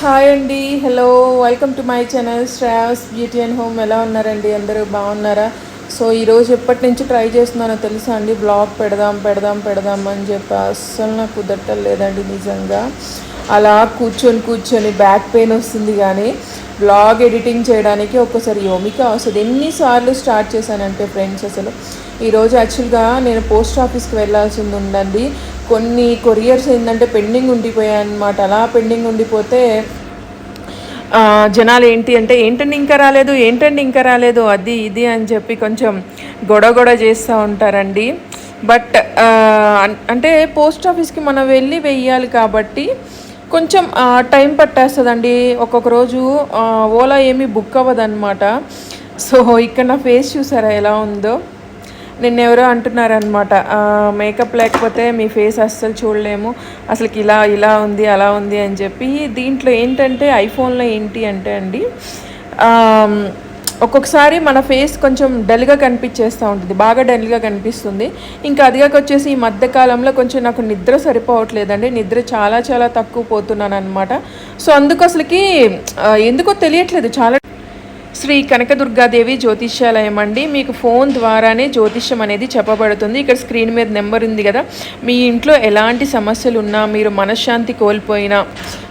Hi అండి hello welcome to my channel Shreyas beauty and home ఎలా ఉన్నారండి? అందరూ బాగున్నారా? సో ఈరోజు ఎప్పటి నుంచి ట్రై చేస్తున్నానో తెలుసా అండి? బ్లాగ్ పెడదాం పెడదాం పెడదాం అని చెప్పి అస్సలు నాకు కుదరటం లేదండి నిజంగా. అలా కూర్చొని కూర్చొని బ్యాక్ పెయిన్ వస్తుంది కానీ బ్లాగ్ ఎడిటింగ్ చేయడానికి ఒక్కసారి యోమిక వస్తుంది. ఎన్నిసార్లు స్టార్ట్ చేశానంటే ఫ్రెండ్స్ అసలు. ఈరోజు యాక్చువల్గా నేను పోస్ట్ ఆఫీస్కి వెళ్ళాల్సింది ఉందండి. కొన్ని కొరియర్స్ ఏంటంటే పెండింగ్ ఉండిపోయాయి అనమాట అలా పెండింగ్ ఉండిపోతే జనాలు ఏంటి అంటే ఏంటండి ఇంకా రాలేదు? ఏంటండి ఇంకా రాలేదు? అది ఇది అని చెప్పి కొంచెం గొడవ గొడవ చేస్తూ ఉంటారండి. బట్ అంటే పోస్ట్ ఆఫీస్కి మనం వెళ్ళి వెయ్యాలి కాబట్టి కొంచెం టైం పట్టేస్తుందండి. ఒక్కొక్క రోజు ఓలా ఏమీ బుక్ అవ్వదన్నమాట. సో ఇక్కడ నా ఫేస్ చూసారా ఎలా ఉందో? నిన్నెవరో అంటున్నారనమాట మేకప్ లేకపోతే మీ ఫేస్ అస్సలు చూడలేము. అసలుకి ఇలా ఇలా ఉంది అలా ఉంది అని చెప్పి దీంట్లో ఏంటంటే ఐఫోన్లో ఏంటి అంటే అండి ఒక్కొక్కసారి మన ఫేస్ కొంచెం డల్గా కనిపించేస్తూ ఉంటుంది. బాగా డల్గా కనిపిస్తుంది. ఇంకా అదిగాక వచ్చేసి ఈ మధ్యకాలంలో కొంచెం నాకు నిద్ర సరిపోవట్లేదండి. నిద్ర చాలా చాలా తక్కువ పోతున్నాను అనమాట సో అందుకు అసలుకి ఎందుకో తెలియట్లేదు. చాలా శ్రీ కనకదుర్గాదేవి జ్యోతిష్యాలయం అండి. మీకు ఫోన్ ద్వారానే జ్యోతిష్యం అనేది చెప్పబడుతుంది. ఇక్కడ స్క్రీన్ మీద నెంబర్ ఉంది కదా. మీ ఇంట్లో ఎలాంటి సమస్యలు ఉన్నా మీరు మనశ్శాంతి కోల్పోయినా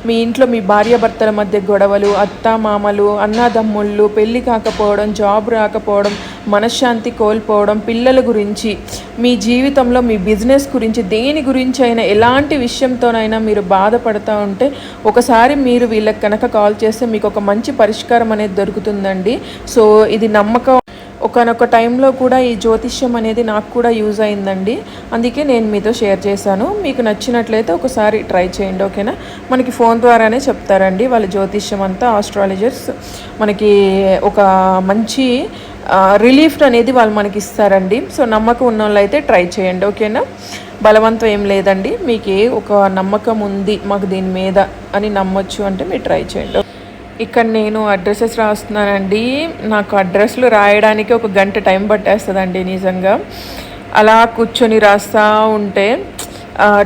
మీ ఇంట్లో మీ భార్యాభర్తల మధ్య గొడవలు అత్త మామలు అన్నదమ్ముళ్ళు పెళ్ళి కాకపోవడం జాబ్ రాకపోవడం మనశ్శాంతి కోల్పోవడం పిల్లల గురించి మీ జీవితంలో మీ బిజినెస్ గురించి దేని గురించి అయినా ఎలాంటి విషయంతోనైనా మీరు బాధపడుతూ ఉంటే ఒకసారి మీరు వీళ్ళకి కనుక కాల్ చేస్తే మీకు ఒక మంచి పరిష్కారం అనేది దొరుకుతుందండి. సో ఇది నమ్మకం. ఒకనొక టైంలో కూడా ఈ జ్యోతిష్యం అనేది నాకు కూడా యూజ్ అయిందండి. అందుకే నేను మీతో షేర్ చేశాను. మీకు నచ్చినట్లయితే ఒకసారి ట్రై చేయండి ఓకేనా? మనకి ఫోన్ ద్వారానే చెప్తారండి. వాళ్ళ జ్యోతిష్యం అంతా ఆస్ట్రాలజర్స్ మనకి ఒక మంచి రిలీఫ్ అనేది వాళ్ళు మనకి ఇస్తారండి సో నమ్మకం ఉన్న వాళ్ళు అయితే ట్రై చేయండి. ఓకేనా? బలవంతం ఏం లేదండి. మీకు ఏ ఒక నమ్మకం ఉంది మాకు దీని మీద అని నమ్మొచ్చు అంటే మీరు ట్రై చేయండి. ఇక్కడ నేను అడ్రసెస్ రాస్తున్నానండి. నాకు అడ్రస్లు రాయడానికి ఒక గంట టైం పట్టేస్తుందండి నిజంగా. అలా కూర్చొని రాస్తూ ఉంటే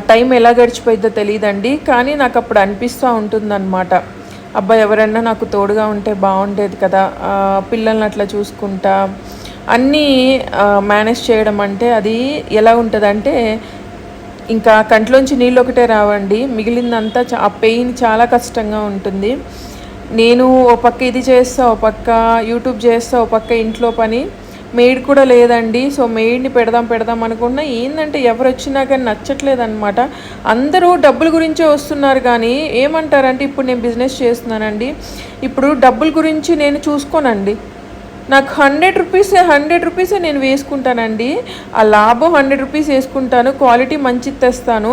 టైం ఎలా గడిచిపోయిద్దో తెలియదండి కానీ నాకు అప్పుడు అనిపిస్తూ ఉంటుందన్నమాట. అబ్బా ఎవరన్నా నాకు తోడుగా ఉంటే బాగుండేది కదా పిల్లల్ని అట్లా చూసుకుంటా. అన్నీ మేనేజ్ చేయడం అంటే అది ఎలా ఉంటుందంటే ఇంకా కంట్లోంచి నీళ్ళు ఒకటే రావండి. మిగిలిందంతా చా- ఆ పెయిన్ చాలా కష్టంగా ఉంటుంది. నేను ఓ పక్క ఇది చేస్తా ఓ పక్క యూట్యూబ్ చేస్తా ఓ పక్క ఇంట్లో పని. మెయిడ్ కూడా లేదండి. సో మెయిడ్ని పెడదాం పెడదాం అనుకున్నా ఏంటంటే ఎవరు వచ్చినా కానీ నచ్చట్లేదు అనమాట అందరూ డబ్బుల గురించే వస్తున్నారు కానీ ఏమంటారంటే ఇప్పుడు నేను బిజినెస్ చేస్తున్నానండి. ఇప్పుడు డబ్బుల గురించి నేను చూసుకోనండి. నాకు హండ్రెడ్ రూపీస్ హండ్రెడ్ రూపీసే నేను వేసుకుంటానండి. ఆ లాభం హండ్రెడ్ రూపీస్ వేసుకుంటాను క్వాలిటీ మంచిది తెస్తాను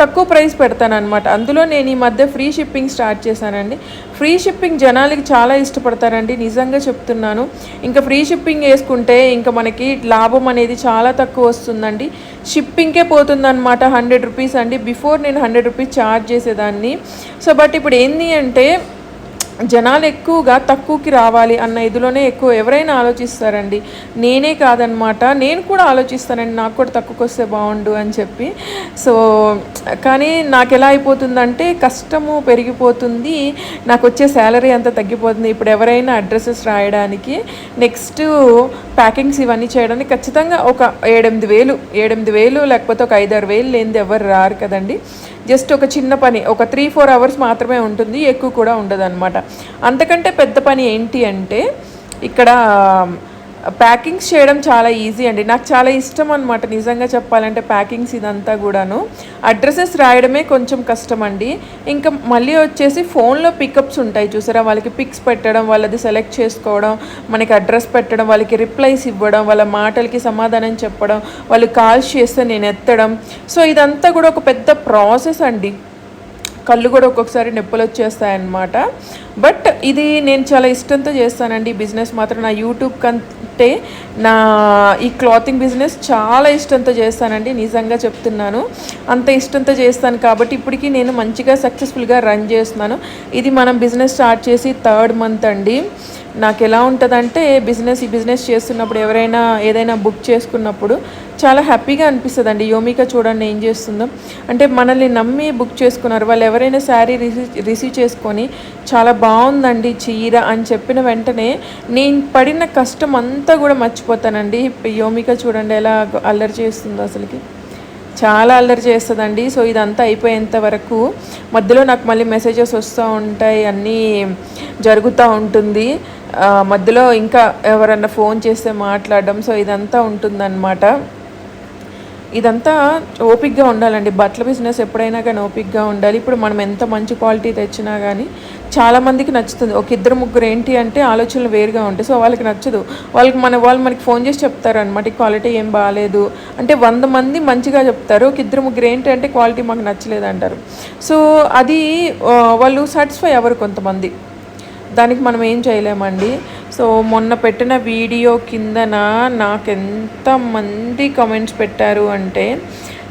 తక్కువ ప్రైస్ పెడతాను అనమాట అందులో నేను ఈ మధ్య ఫ్రీ షిప్పింగ్ స్టార్ట్ చేశానండి. ఫ్రీ షిప్పింగ్ జనాలకి చాలా ఇష్టపడతారండి నిజంగా చెప్తున్నాను. ఇంకా ఫ్రీ షిప్పింగ్ వేసుకుంటే ఇంకా మనకి లాభం అనేది చాలా తక్కువ వస్తుందండి. షిప్పింగ్కే పోతుందన్నమాట హండ్రెడ్ రూపీస్ అండి. బిఫోర్ నేను హండ్రెడ్ రూపీస్ ఛార్జ్ చేసేదాన్ని. సో బట్ ఇప్పుడు ఏంది అంటే జనాలు ఎక్కువగా తక్కువకి రావాలి అన్న ఇదిలోనే ఎక్కువ ఎవరైనా ఆలోచిస్తారండి. నేనే కాదనమాట నేను కూడా ఆలోచిస్తానండి. నాకు కూడా తక్కువకి వస్తే బాగుండు అని చెప్పి. సో కానీ నాకు ఎలా అయిపోతుందంటే కష్టము పెరిగిపోతుంది. నాకు వచ్చే శాలరీ అంతా తగ్గిపోతుంది. ఇప్పుడు ఎవరైనా అడ్రసెస్ రాయడానికి. నెక్స్ట్ ప్యాకింగ్స్ ఇవన్నీ చేయడానికి ఖచ్చితంగా ఒక ఏడెనిమిది వేలు ఏడెనిమిది వేలు లేకపోతే ఒక ఐదారు వేలు లేనిది ఎవరు రారు కదండి. జస్ట్ ఒక చిన్న పని ఒక త్రీ ఫోర్ అవర్స్ మాత్రమే ఉంటుంది ఎక్కువ కూడా ఉండదు అనమాట అంతకంటే పెద్ద పని ఏంటి అంటే ఇక్కడ ప్యాకింగ్స్ చేయడం చాలా ఈజీ అండి. నాకు చాలా ఇష్టం అనమాట నిజంగా చెప్పాలంటే ప్యాకింగ్స్ ఇదంతా కూడాను. అడ్రసెస్ రాయడమే కొంచెం కష్టం అండి ఇంకా మళ్ళీ వచ్చేసి ఫోన్లో పికప్స్ ఉంటాయి చూసారా? వాళ్ళకి పిక్స్ పెట్టడం వాళ్ళది సెలెక్ట్ చేసుకోవడం మనకి అడ్రస్ పెట్టడం వాళ్ళకి రిప్లైస్ ఇవ్వడం వాళ్ళ మాటలకి సమాధానం చెప్పడం వాళ్ళు కాల్స్ చేస్తే నేను ఎత్తడం. సో ఇదంతా కూడా ఒక పెద్ద ప్రాసెస్ అండి. కళ్ళు కూడా ఒక్కొక్కసారి నొప్పులు వచ్చేస్తాయన్నమాట. బట్ ఇది నేను చాలా ఇష్టంతో చేస్తానండి ఈ బిజినెస్ మాత్రం. నా యూట్యూబ్ కంటే నా ఈ క్లాతింగ్ బిజినెస్ చాలా ఇష్టంతో చేస్తానండి నిజంగా చెప్తున్నాను. అంత ఇష్టంతో చేస్తాను కాబట్టి ఇప్పటికీ నేను మంచిగా సక్సెస్ఫుల్గా రన్ చేస్తున్నాను. ఇది మనం బిజినెస్ స్టార్ట్ చేసి థర్డ్ మంత్ అండి. నాకు ఎలా ఉంటుందంటే బిజినెస్ ఈ బిజినెస్ చేస్తున్నప్పుడు ఎవరైనా ఏదైనా బుక్ చేసుకున్నప్పుడు చాలా హ్యాపీగా అనిపిస్తుంది అండి యోమిక చూడండి ఏం చేస్తుందో. అంటే మనల్ని నమ్మి బుక్ చేసుకున్నారు. వాళ్ళు ఎవరైనా శారీ రిసీవ్ రిసీవ్ చేసుకొని చాలా బాగుందండి చీర అని చెప్పిన వెంటనే నేను పడిన కష్టం అంతా కూడా మర్చిపోతానండి. యోమిక చూడండి ఎలా అల్లరి చేస్తుందో అసలుకి. చాలా అల్లరి చేస్తుందండి. సో ఇదంతా అయిపోయేంత వరకు మధ్యలో నాకు మళ్ళీ మెసేజెస్ వస్తూ ఉంటాయి. అన్నీ జరుగుతూ ఉంటుంది. మధ్యలో ఇంకా ఎవరన్నా ఫోన్ చేస్తే మాట్లాడడం సో ఇదంతా ఉంటుందన్నమాట. ఇదంతా ఓపిక్గా ఉండాలండి. బట్టల బిజినెస్ ఎప్పుడైనా కానీ ఓపిక్గా ఉండాలి. ఇప్పుడు మనం ఎంత మంచి క్వాలిటీ తెచ్చినా కానీ చాలామందికి నచ్చుతుంది. ఒక ఇద్దరు ముగ్గురు ఏంటి అంటే ఆలోచనలు వేరుగా ఉంటాయి. సో వాళ్ళకి నచ్చదు. వాళ్ళకి మన వాళ్ళు మనకి ఫోన్ చేసి చెప్తారు అనమాట క్వాలిటీ ఏం బాగాలేదు అంటే వంద మంది మంచిగా చెప్తారు. ఒక ఇద్దరు ముగ్గురు ఏంటి అంటే క్వాలిటీ మాకు నచ్చలేదు అంటారు. సో అది వాళ్ళు సాటిస్ఫై అవ్వరు కొంతమంది. దానికి మనం ఏం చేయలేమండి. సో మొన్న పెట్టిన వీడియో కిందన నాకు ఎంతమంది కామెంట్స్ పెట్టారు అంటే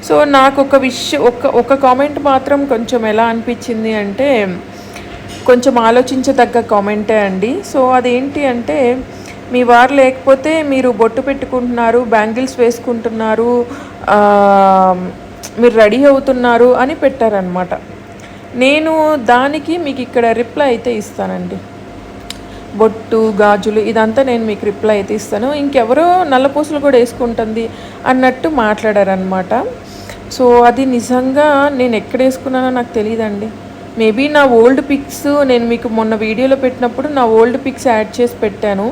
సో నాకు ఒక విషయం ఒక ఒక కామెంట్ మాత్రం కొంచెం ఎలా అనిపించింది అంటే కొంచెం ఆలోచించదగ్గ కామెంటే అండి. సో అదేంటి అంటే మీ వారు లేకపోతే మీరు బొట్టు పెట్టుకుంటున్నారు బ్యాంగిల్స్ వేసుకుంటున్నారు మీరు రెడీ అవుతున్నారు అని పెట్టారనమాట నేను దానికి మీకు ఇక్కడ రిప్లై అయితే ఇస్తానండి. బొట్టు గాజులు ఇదంతా నేను మీకు రిప్లై అయితే ఇస్తాను. ఇంకెవరో నల్లపూసలు కూడా వేసుకుంటుంది అన్నట్టు మాట్లాడారనమాట సో అది నిజంగా నేను ఎక్కడ వేసుకున్నానో నాకు తెలియదండి మేబీ నా ఓల్డ్ పిక్స్ నేను మీకు మొన్న వీడియోలో పెట్టినప్పుడు నా ఓల్డ్ పిక్స్ యాడ్ చేసి పెట్టాను.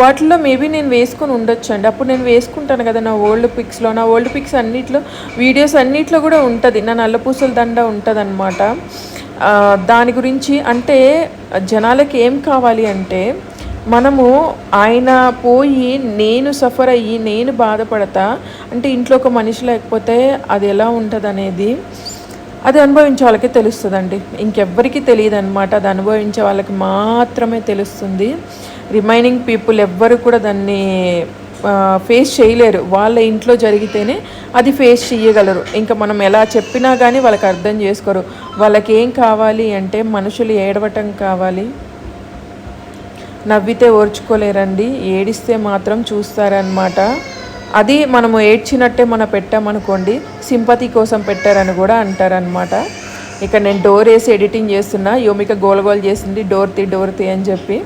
వాటిల్లో మేబీ నేను వేసుకొని ఉండొచ్చు అండి అప్పుడు నేను వేసుకుంటాను కదా నా ఓల్డ్ పిక్స్లో. నా ఓల్డ్ పిక్స్ అన్నిట్లో వీడియోస్ అన్నిట్లో కూడా ఉంటుంది. నా నల్లపూసల దండ ఉంటుంది దాని గురించి అంటే జనాలకి ఏం కావాలి అంటే మనము ఆయన పోయి నేను సఫర్ అయ్యి నేను బాధపడతా అంటే ఇంట్లో ఒక మనిషి లేకపోతే అది ఎలా ఉంటుంది అనేది అది అనుభవించే వాళ్ళకే తెలుస్తుందండి. ఇంకెవ్వరికి తెలియదు అనమాట అది అనుభవించే వాళ్ళకి మాత్రమే తెలుస్తుంది. రిమైనింగ్ పీపుల్ ఎవ్వరు కూడా దాన్ని ఫేస్ చేయలేరు. వాళ్ళ ఇంట్లో జరిగితేనే అది ఫేస్ చేయగలరు ఇంకా మనం ఎలా చెప్పినా కానీ వాళ్ళకి అర్థం చేసుకోరు. వాళ్ళకి ఏం కావాలి అంటే మనుషులు ఏడవటం కావాలి. నవ్వితే ఓర్చుకోలేరండి. ఏడిస్తే మాత్రం చూస్తారనమాట అది మనము ఏడ్చినట్టే మనం పెట్టామనుకోండి సింపతి కోసం పెట్టారని కూడా అంటారనమాట ఇక నేను డోర్ వేసి ఎడిటింగ్ చేస్తున్నా. యోమిక గోలగోలు చేసింది డోర్ తీ డోర్ తీ అని చెప్పి.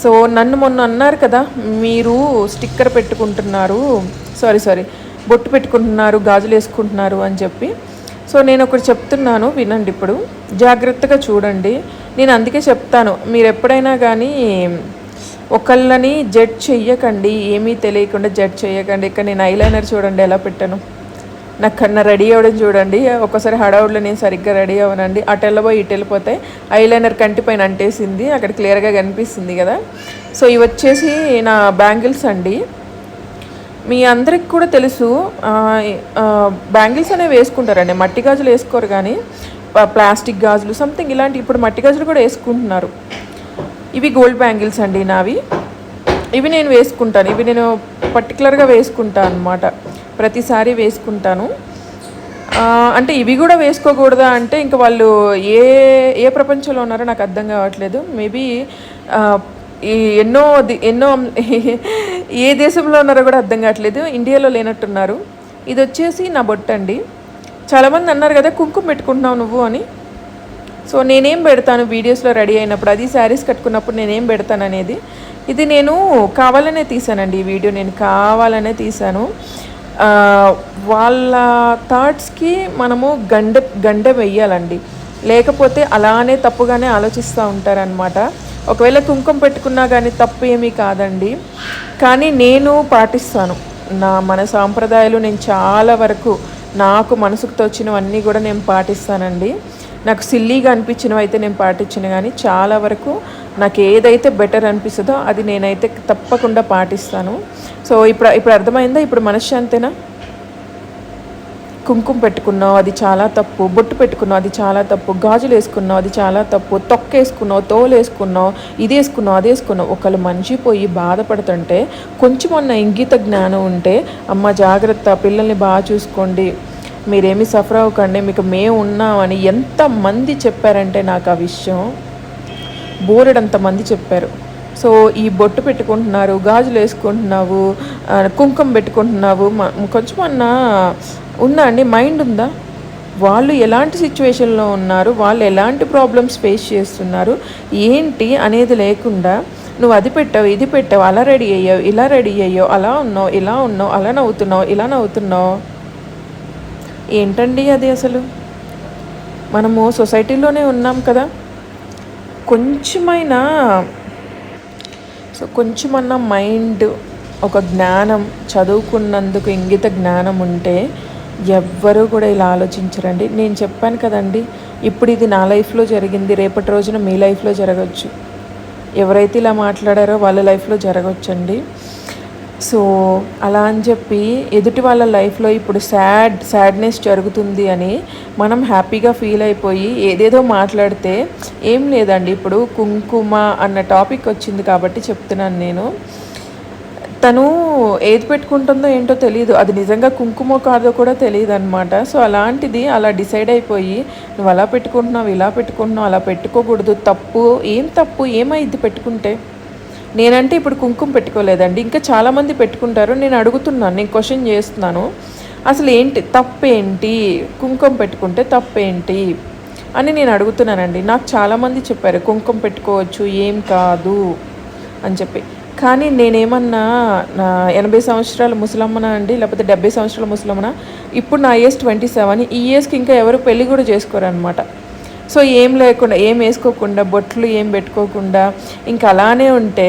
సో నన్ను మొన్న అన్నారు కదా మీరు స్టిక్కర్ పెట్టుకుంటున్నారు సారీ సారీ బొట్టు పెట్టుకుంటున్నారు గాజులు వేసుకుంటున్నారు అని చెప్పి. సో నేను ఒకటి చెప్తున్నాను వినండి ఇప్పుడు. జాగ్రత్తగా చూడండి. నేను అందుకే చెప్తాను మీరు ఎప్పుడైనా కానీ ఒకళ్ళని జడ్జ్ చెయ్యకండి ఏమీ తెలియకుండా జడ్జ్ చెయ్యకండి. ఇక్కడ నేను ఐలైనర్ చూడండి ఎలా పెట్టాను? నాకు కన్నా రెడీ అవ్వడం చూడండి. ఒకసారి హడావుడిలో నేను సరిగ్గా రెడీ అవ్వనండి. అటు వెళ్ళబోయి ఇటు వెళ్ళిపోతే ఐలైనర్ కంటి పైన అంటేసింది. అక్కడ క్లియర్గా కనిపిస్తుంది కదా. సో ఇవి వచ్చేసి నా బ్యాంగిల్స్ అండి. మీ అందరికి కూడా తెలుసు బ్యాంగిల్స్ అనేవి వేసుకుంటారండి. మట్టి గాజులు వేసుకోరు కానీ ప్లాస్టిక్ గాజులు సంథింగ్ ఇలాంటి ఇప్పుడు మట్టి గాజులు కూడా వేసుకుంటున్నారు. ఇవి గోల్డ్ బ్యాంగిల్స్ అండి నావి. ఇవి నేను వేసుకుంటాను. ఇవి నేను పర్టికులర్గా వేసుకుంటాను అనమాట ప్రతిసారి వేసుకుంటాను. అంటే ఇవి కూడా వేసుకోకూడదా అంటే ఇంకా వాళ్ళు ఏ ఏ ప్రపంచంలో ఉన్నారో నాకు అర్థం కావట్లేదు. మేబీ ఈ ఎన్నో ఎన్నో ఏ దేశంలో ఉన్నారో కూడా అర్థం కావట్లేదు. ఇండియాలో లేనట్టున్నారు. ఇది వచ్చేసి నా బొట్టు అండి చాలామంది అన్నారు కదా కుంకుమ పెట్టుకుంటున్నావు నువ్వు అని. సో నేనేం పెడతాను వీడియోస్లో రెడీ అయినప్పుడు అది శారీస్ కట్టుకున్నప్పుడు నేనేం పెడతాను అనేది. ఇది నేను కావాలనే తీసానండి ఈ వీడియో నేను కావాలనే తీసాను. వాళ్ళ థాట్స్కి మనము గండ గండ వెయ్యాలండి. లేకపోతే అలానే తప్పుగానే ఆలోచిస్తూ ఉంటారనమాట ఒకవేళ కుంకుమ పెట్టుకున్నా కానీ తప్పు ఏమీ కాదండి. కానీ నేను పాటిస్తాను. నా మన సాంప్రదాయాలు నేను చాలా వరకు నాకు మనసుకు తోచినవన్నీ కూడా నేను పాటిస్తానండి. నాకు సిల్లీగా అనిపించినవి అయితే నేను పాటించిన కానీ చాలా వరకు నాకు ఏదైతే బెటర్ అనిపిస్తుందో అది నేనైతే తప్పకుండా పాటిస్తాను. సో ఇప్పుడు ఇప్పుడు అర్థమైందా? ఇప్పుడు మనశ్శాంతేనా? కుంకుమ పెట్టుకున్నావు అది చాలా తప్పు. బొట్టు పెట్టుకున్నావు అది చాలా తప్పు. గాజులు వేసుకున్నావు అది చాలా తప్పు. తొక్క వేసుకున్నావు తోలు వేసుకున్నావు ఇది వేసుకున్నావు అది వేసుకున్నావు. ఒకళ్ళు మనిషి పోయి బాధపడుతుంటే కొంచెం అన్న ఇంగిత జ్ఞానం ఉంటే అమ్మ జాగ్రత్త పిల్లల్ని బాగా చూసుకోండి. మీరేమి సఫర్ అవ్వకండి మీకు మేము ఉన్నామని ఎంతమంది చెప్పారంటే నాకు ఆ విషయం. బోరెడంత మంది చెప్పారు. సో ఈ బొట్టు పెట్టుకుంటున్నారు గాజులు వేసుకుంటున్నావు కుంకుమ పెట్టుకుంటున్నావు కొంచెం అన్న ఉందా అండి? మైండ్ ఉందా? వాళ్ళు ఎలాంటి సిచ్యువేషన్లో ఉన్నారు? వాళ్ళు ఎలాంటి ప్రాబ్లమ్స్ ఫేస్ చేస్తున్నారు? ఏంటి అనేది లేకుండా నువ్వు అది పెట్టావు ఇది పెట్టావు అలా రెడీ అయ్యావు ఇలా రెడీ అయ్యావు అలా ఉన్నావు ఇలా ఉన్నావు అలా నవ్వుతున్నావు ఇలా నవ్వుతున్నావు. ఏంటండి అది అసలు? మనము సొసైటీలోనే ఉన్నాం కదా. కొంచెమైనా సో కొంచెమన్నా మైండ్ ఒక జ్ఞానం చదువుకున్నందుకు ఇంగిత జ్ఞానం ఉంటే ఎవ్వరూ కూడా ఇలా ఆలోచించరండి. నేను చెప్పాను కదండి ఇప్పుడు ఇది నా లైఫ్లో జరిగింది రేపటి రోజున మీ లైఫ్లో జరగచ్చు. ఎవరైతే ఇలా మాట్లాడారో వాళ్ళ లైఫ్లో జరగవచ్చండి సో అలా అని చెప్పి ఎదుటి వాళ్ళ లైఫ్లో ఇప్పుడు సాడ్ సాడ్నెస్ జరుగుతుంది అని మనం హ్యాపీగా ఫీల్ అయిపోయి ఏదేదో మాట్లాడితే ఏం లేదండి. ఇప్పుడు కుంకుమ అన్న టాపిక్ వచ్చింది కాబట్టి చెప్తున్నాను నేను. తను ఏది పెట్టుకుంటుందో ఏంటో తెలియదు అది నిజంగా కుంకుమ కాదో కూడా తెలియదు అనమాట సో అలాంటిది అలా డిసైడ్ అయిపోయి నువ్వు అలా పెట్టుకుంటున్నావు ఇలా పెట్టుకుంటున్నావు అలా పెట్టుకోకూడదు. తప్పు ఏం తప్పు? ఏమైంది పెట్టుకుంటే? నేనంటే ఇప్పుడు కుంకుమ పెట్టుకోలేదండి. ఇంకా చాలామంది పెట్టుకుంటారు. నేను అడుగుతున్నాను నేను క్వశ్చన్ చేస్తున్నాను. అసలు ఏంటి తప్పేంటి? కుంకుమ పెట్టుకుంటే తప్పేంటి? అని నేను అడుగుతున్నానండి. నాకు చాలామంది చెప్పారు కుంకుమ పెట్టుకోవచ్చు ఏం కాదు అని చెప్పి. కానీ నేనేమన్నా నా ఎనభై సంవత్సరాల ముసలమ్మనా అండి? లేకపోతే డెబ్బై సంవత్సరాల ముసలమ్మనా? ఇప్పుడు నా ఏజ్ ట్వంటీ సెవెన్. ఈ ఏజ్కి ఇంకా ఎవరు పెళ్ళి కూడా చేసుకోరనమాట సో ఏం లేకుండా ఏం వేసుకోకుండా బొట్లు ఏం పెట్టుకోకుండా ఇంకా అలానే ఉంటే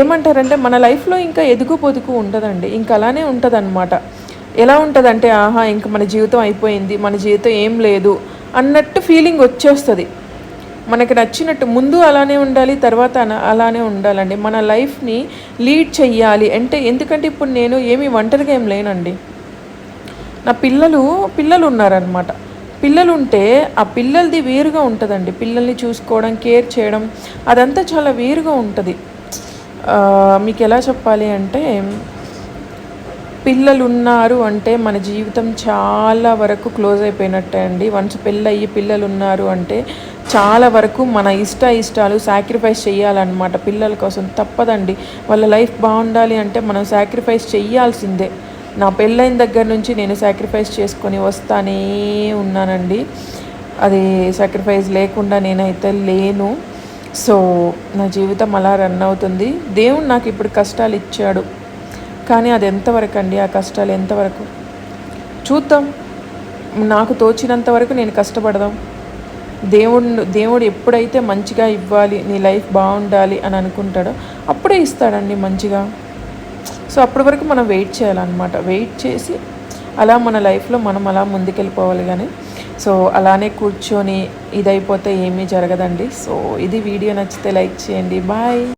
ఏమంటారంటే మన లైఫ్లో ఇంకా ఎదుగు పొదుగు ఉంటుందండి ఇంకా అలానే ఉంటుంది అనమాట ఎలా ఉంటుందంటే ఆహా ఇంకా మన జీవితం అయిపోయింది మన జీవితం ఏం లేదు అన్నట్టు ఫీలింగ్ వచ్చేస్తుంది. మనకి నచ్చినట్టు ముందు అలానే ఉండాలి తర్వాత అలానే ఉండాలండి. మన లైఫ్ని లీడ్ చెయ్యాలి. అంటే ఎందుకంటే ఇప్పుడు నేను ఏమి ఒంటరిగా ఏం లేనండి. నా పిల్లలు పిల్లలు ఉన్నారనమాట పిల్లలు ఉంటే ఆ పిల్లలది వేరుగా ఉంటుందండి. పిల్లల్ని చూసుకోవడం కేర్ చేయడం అదంతా చాలా వేరుగా ఉంటుంది. మీకు ఎలా చెప్పాలి అంటే పిల్లలు ఉన్నారు అంటే మన జీవితం చాలా వరకు క్లోజ్ అయిపోయినట్టే అండి. వన్స్ పెళ్ళయ్యి పిల్లలు ఉన్నారు అంటే చాలా వరకు మన ఇష్ట ఇష్టాలు సాక్రిఫైస్ చేయాలన్నమాట పిల్లల కోసం తప్పదండి. వాళ్ళ లైఫ్ బాగుండాలి అంటే మనం సాక్రిఫైస్ చేయాల్సిందే నా పెళ్ళైన దగ్గర నుంచి నేను సాక్రిఫైస్ చేసుకొని వస్తానే ఉన్నానండి. అది సాక్రిఫైస్ లేకుండా నేనైతే లేను. సో నా జీవితం అలా రన్ అవుతుంది. దేవుడు నాకు ఇప్పుడు కష్టాలు ఇచ్చాడు. కానీ అది ఎంతవరకు అండి? ఆ కష్టాలు ఎంతవరకు? చూద్దాం. నాకు తోచినంత వరకు నేను కష్టపడదాం. దేవుడు దేవుడు ఎప్పుడైతే మంచిగా ఇవ్వాలి నీ లైఫ్ బాగుండాలి అని అనుకుంటాడో అప్పుడే ఇస్తాడండి మంచిగా. సో అప్పటి వరకు మనం వెయిట్ చేయాలన్నమాట. వెయిట్ చేసి అలా మన లైఫ్లో మనం అలా ముందుకెళ్ళిపోవాలి కానీ సో అలానే కూర్చొని ఇదైపోతే ఏమీ జరగదండి. సో ఇది వీడియో నచ్చితే లైక్ చేయండి. బాయ్.